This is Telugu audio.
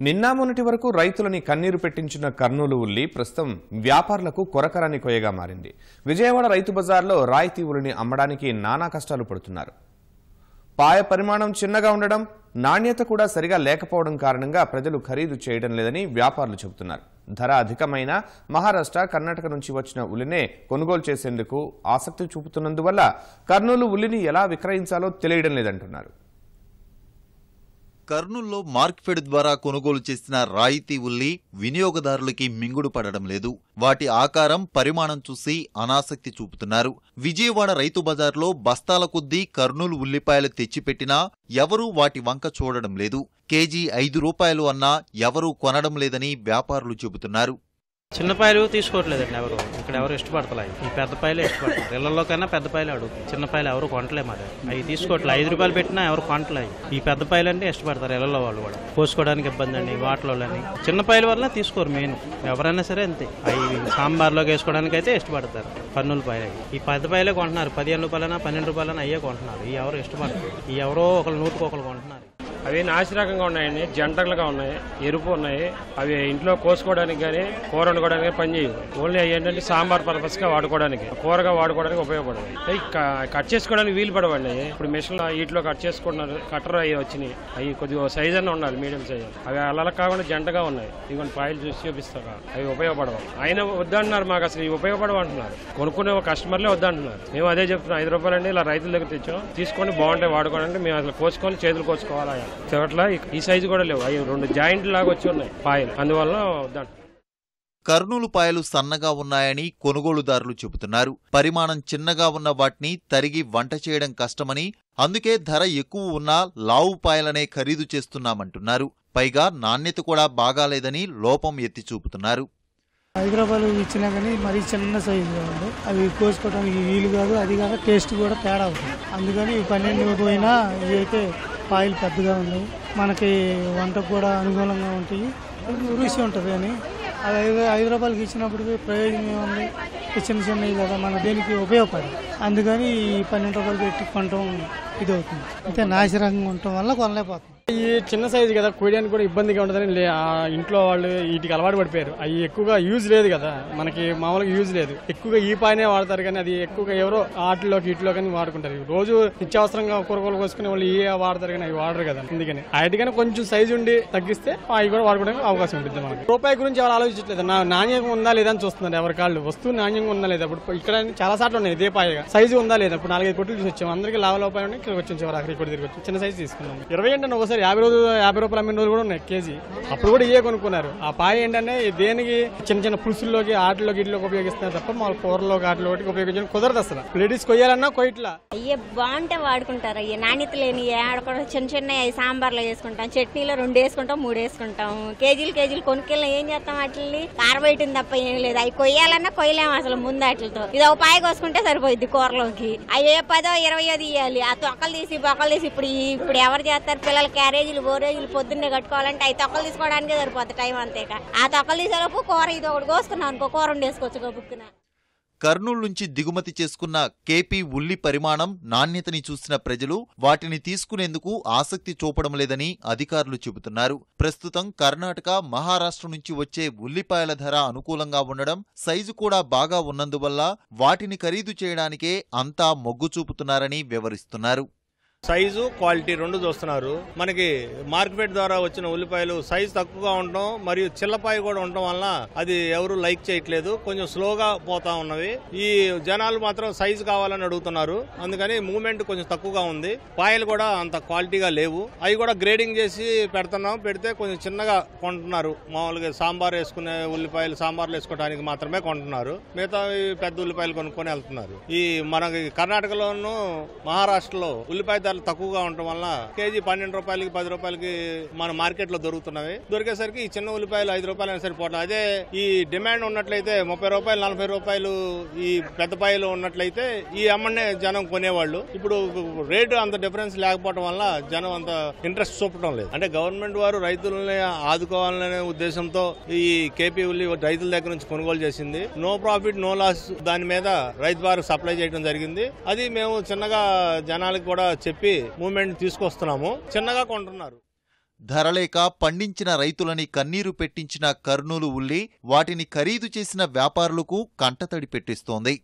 నిన్న మొన్నటి వరకు రైతులని కన్నీరు పెట్టించిన కర్నూలు ఉల్లి ప్రస్తుతం వ్యాపారులకు కొరకరాని కొయ్యగా మారింది. విజయవాడ రైతు బజార్లో రాయితీ ఉల్లిని అమ్మడానికి నానా కష్టాలు పడుతున్నారు. పాయ పరిమాణం చిన్నగా ఉండడం నాణ్యత కూడా సరిగా లేకపోవడం కారణంగా ప్రజలు ఖరీదు చేయడం లేదని వ్యాపారులు చెబుతున్నారు. ధర అధికమైన మహారాష్ట్ర కర్ణాటక నుంచి వచ్చిన ఉల్లినే కొనుగోలు చేసేందుకు ఆసక్తి చూపుతున్నందువల్ల కర్నూలు ఉల్లిని ఎలా విక్రయించాలో తెలియడం లేదంటున్నారు. కర్నూల్లో మార్క్ఫెడ్ ద్వారా కొనుగోలు చేసిన రాయితీ ఉల్లి వినియోగదారులకి మింగుడు పడడం లేదు. వాటి ఆకారం పరిమాణం చూసి అనాసక్తి చూపుతున్నారు. విజయవాడ రైతు బజార్లో బస్తాల కొద్దీ కర్నూలు ఉల్లిపాయలు తెచ్చిపెట్టినా ఎవరూ వాటి వంక చూడడం లేదు. కేజీ ఐదు రూపాయలు అన్నా ఎవరూ కొనడం లేదని వ్యాపారులు చెబుతున్నారు. చిన్నపాయలు తీసుకోవట్లేదండి ఎవరు. ఇక్కడ ఎవరు ఇష్టపడతలేదు ఈ పెద్ద పాయలే ఇష్టపడతారు. ఇళ్ళలో కన్నా పెద్ద పాయలు అడుగు చిన్న పాయలు ఎవరు కొంటలే మరి. అవి తీసుకోవట్లేదు ఐదు రూపాయలు పెట్టినా ఎవరు కొనట్లేదు ఈ పెద్ద పాయలు అంటే ఇష్టపడతారు ఇళ్ళలో వాళ్ళు కూడా. పోసుకోవడానికి ఇబ్బంది అండి వాటిలోని చిన్న పాయల వల్ల తీసుకోరు మెయిన్. ఎవరైనా సరే అంతే. అవి సాంబార్లోకి వేసుకోవడానికి అయితే ఇష్టపడతారు. పన్నుల పాయలు ఈ పెద్ద పాయలే కొంటున్నారు. పదిహేను రూపాయలైనా పన్నెండు రూపాయలైనా అయ్యే కొంటున్నారు. ఈ ఎవరు ఇష్టపడతారు ఈ ఎవరో ఒకరు నూటికి ఒకళ్ళు కొంటున్నారు. అవి నాసిరకంగా ఉన్నాయండి జంటలుగా ఉన్నాయి ఎరుపు ఉన్నాయి. అవి ఇంట్లో కోసుకోవడానికి కానీ కూర వండుకోవడానికి పనిచేయవు ఓన్లీ అవి ఏంటంటే సాంబార్ పర్పస్గా వాడుకోవడానికి. కూరగా వాడుకోవడానికి ఉపయోగపడవు. అవి కట్ చేసుకోవడానికి వీలు పడవండి. ఇప్పుడు మిషన్ వీటిలో కట్ చేసుకుంటున్నారు కట్టర్ అవి వచ్చినాయి. అవి కొద్దిగా సైజ్ అన్న ఉండాలి మీడియం సైజ్ అవి అలా కాకుండా జంటగా ఉన్నాయి. ఇవన్నీ పాయలు చూసి చూపిస్తారా? అవి ఉపయోగపడవు. ఆయన వద్దంటున్నారు మాకు అసలు ఇవి ఉపయోగపడవు అంటున్నారు. కొనుక్కునే కస్టమర్లే వద్దంటున్నారు. మేము అదే చెప్తున్నాం ఐదు రూపాయలండి ఇలా రైతుల దగ్గర తెచ్చాం. తీసుకొని బాగుంటాయి వాడుకోవడానికి మేము అసలు కోసుకొని చేతులు కోసుకోవాలి? చోట్ల ఈ సైజు కూడా లేవు. అవి రెండు జాయింట్ లాగా వచ్చి ఉన్నాయి పాయలు. అందువల్ల కర్నూలు పాయలు సన్నగా ఉన్నాయని కొనుగోలుదారులు చెబుతున్నారు. పరిమాణం చిన్నగా ఉన్న వాటిని తరిగి వంట చేయడం కష్టమని అందుకే ధర ఎక్కువ ఉన్నా లావు పాయలనే ఖరీదు చేస్తున్నామంటున్నారు. పైగా నాణ్యత కూడా బాగాలేదని లోపం ఎత్తి చూపుతున్నారు. హైదరాబాద్ ఇచ్చినా కానీ మరీ చిన్న సైజు కావాలి అవి కోసుకోవడానికి వీలు కాదు అది కాక టేస్ట్ కూడా తేడా అవుతుంది అందుకని ఈ పన్నెండు పోయినా ఇవైతే అయితే పాయలు పెద్దగా ఉన్నాయి మనకి వంటకు కూడా అనుకూలంగా ఉంటాయి. రుచి ఉంటుంది అని అది ఐదు ఇచ్చినప్పుడు ప్రయోజనం ఏముంది? చిన్న చిన్నవి కదా మన దేనికి ఉపయోగపడదు అందుకని ఈ పన్నెండు రూపాయలు పెట్టి కొనటం ఇది అవుతుంది అయితే నాశరకంగా ఉండటం వల్ల కొనలేకపోతుంది ఈ చిన్న సైజు కదా కోయడానికి కూడా ఇబ్బందిగా ఉంటుందని లే- ఇంట్లో వాళ్ళు వీటికి అలవాటు పడిపోయారు. అవి ఎక్కువగా యూజ్ లేదు కదా మనకి మామూలుగా యూజ్ లేదు. ఎక్కువగా ఈ పాయనే వాడతారు కానీ అది ఎక్కువగా ఎవరో ఆటిలోకి ఇట్లో కానీ వాడుకుంటారు. రోజు నిత్యావసరంగా కూరగాయలు కోసుకునే వాళ్ళు ఏ వాడతారు కానీ అవి వాడరు కదా అందుకని. వాటికైనా కొంచెం సైజు ఉండి తగ్గిస్తే అవి కూడా వాడుకోవడానికి అవకాశం ఉంటుంది మనకి. రూపాయి గురించి ఎవరు ఆలోచించట్లేదు. నా నాణ్యంగా ఉందా లేదా అని చూస్తున్నారు ఎవరి కాళ్ళు. వస్తువు నాణ్యంగా ఉందా లేదా? ఇప్పుడు ఇక్కడ చాలా సార్లు ఉన్నాయి ఇదే పాయగా. సైజు ఉందా లేదా? ఇప్పుడు నాలుగైదు కొట్లు చూసి వచ్చాము అందరికీ లాభ లోపాయి ఇక్కడ వచ్చాం చివరి అక్కడ ఇక్కడ తిరిగి వచ్చాం. చిన్న సైజు తీసుకున్నాం. ఇరవై ఏంటంటే ఒకసారి యాభై రోజులు యాభై రూపాయలు అమ్మిన రోజులు కూడా ఉన్నాయి కేజీ. అప్పుడు కూడా ఇవే కొనుక్కున్నారు. ఆ పాయ ఏంటంటే దేనికి చిన్న చిన్న పులుసుల్లోకి ఆటల్లోకి ఇట్లోకి ఉపయోగిస్తున్నారు తప్ప మా కూరలోకి ఆటలోకి ఉపయోగించడం కుదరదు అసలు. లేడీస్ కొయ్యాలన్నా కొయ్యట్లా. అయ్యే బాగుంటే వాడుకుంటారు అయ్యే. నాణ్యత లేని ఆడకూడ చిన్న చిన్న అవి సాంబార్లో వేసుకుంటాం చట్నీలో రెండు వేసుకుంటాం మూడు వేసుకుంటాం. కేజీలు కేజీలు కొనుక్కెళ్ళి ఏం చేస్తాం వాటిని కారబయటం తప్ప ఏం లేదు. అవి కొయ్యాలన్నా కొయ్యలేము అసలు ముందు వాటితో ఇది ఒక పాయ కోసుకుంటే సరిపోయింది కూరలోకి. అవి పదో ఇరవై తీయాలి. ఆ తొక్కలు తీసి బొక్కలు తీసి ఇప్పుడు ఈ- ఇప్పుడు ఎవరు చేస్తారు? పిల్లలకి క్యారేజీలు బోరేజీలు పొద్దున్నే కట్టుకోవాలంటే అవి తొక్కలు తీసుకోవడానికే సరిపోద్ది టైం అంతేక ఆ తొక్కలు తీసేలోపు కూర ఇది ఒకటి కోసుకున్నాం అనుకో కూర వండేసుకోవచ్చు బుక్కున. కర్నూలు నుంచి దిగుమతి చేసుకున్న కేపీ ఉల్లి పరిమాణం నాణ్యతని చూసిన ప్రజలు వాటిని తీసుకునేందుకు ఆసక్తి చూపడం లేదని అధికారులు చెబుతున్నారు. ప్రస్తుతం కర్ణాటక మహారాష్ట్ర నుంచి వచ్చే ఉల్లిపాయల ధర అనుకూలంగా ఉండడం సైజు కూడా బాగా ఉన్నందువల్ల వాటిని ఖరీదు చేయడానికే అంతా మొగ్గు చూపుతున్నారని వివరిస్తున్నారు. సైజు క్వాలిటీ రెండు చూస్తున్నారు. మనకి మార్కెట్ ద్వారా వచ్చిన ఉల్లిపాయలు సైజు తక్కువగా ఉండటం మరియు చిల్లపాయ కూడా ఉండటం వల్ల అది ఎవరు లైక్ చేయట్లేదు. కొంచెం స్లోగా పోతా ఉన్నవి. ఈ జనాలు మాత్రం సైజు కావాలని అడుగుతున్నారు. అందుకని మూవ్మెంట్ కొంచెం తక్కువగా ఉంది. పాయలు కూడా అంత క్వాలిటీగా లేవు. అవి కూడా గ్రేడింగ్ చేసి పెడుతున్నాం. పెడితే కొంచెం చిన్నగా కొంటున్నారు. మామూలుగా సాంబార్ వేసుకునే ఉల్లిపాయలు సాంబార్లు వేసుకోవడానికి మాత్రమే కొంటున్నారు. మిగతా పెద్ద ఉల్లిపాయలు కొనుక్కొని వెళ్తున్నారు. ఈ మనకి కర్ణాటకలోను మహారాష్ట్రలో ఉల్లిపాయ ధరలు తక్కువగా ఉండటం వల్ల కేజీ పన్నెండు రూపాయలకి పది రూపాయలకి మన మార్కెట్లో దొరుకుతున్నవి. దొరికేసరికి ఈ చిన్న ఉల్లిపాయలు ఐదు రూపాయలు అయినా సరిపోవట్లేదు అదే ఈ డిమాండ్ ఉన్నట్లయితే ముప్పై రూపాయలు నలభై రూపాయలు ఈ పెద్ద పాయలు ఉన్నట్లయితే ఈ అమ్మనే జనం కొనేవాళ్ళు. ఇప్పుడు రేటు అంత డిఫరెన్స్ లేకపోవడం వల్ల జనం అంత ఇంట్రెస్ట్ చూపడం లేదు. అంటే గవర్నమెంట్ వారు రైతులని ఆదుకోవాలనే ఉద్దేశంతో ఈ కేపీ ఉల్లి రైతుల దగ్గర నుంచి కొనుగోలు చేసింది. నో ప్రాఫిట్ నో లాస్ దాని మీద రైతు వారు సప్లై చేయడం జరిగింది. అది మేము చిన్నగా జనాలకు కూడా చెప్పి మూవ్మెంట్ తీసుకొస్తున్నాము. చిన్నగా కొంటున్నారు. ధరలేక పండించిన రైతులని కన్నీరు పెట్టించిన కర్నూలు ఉల్లి వాటిని ఖరీదు చేసిన వ్యాపారులకు కంటతడి పెట్టిస్తోంది.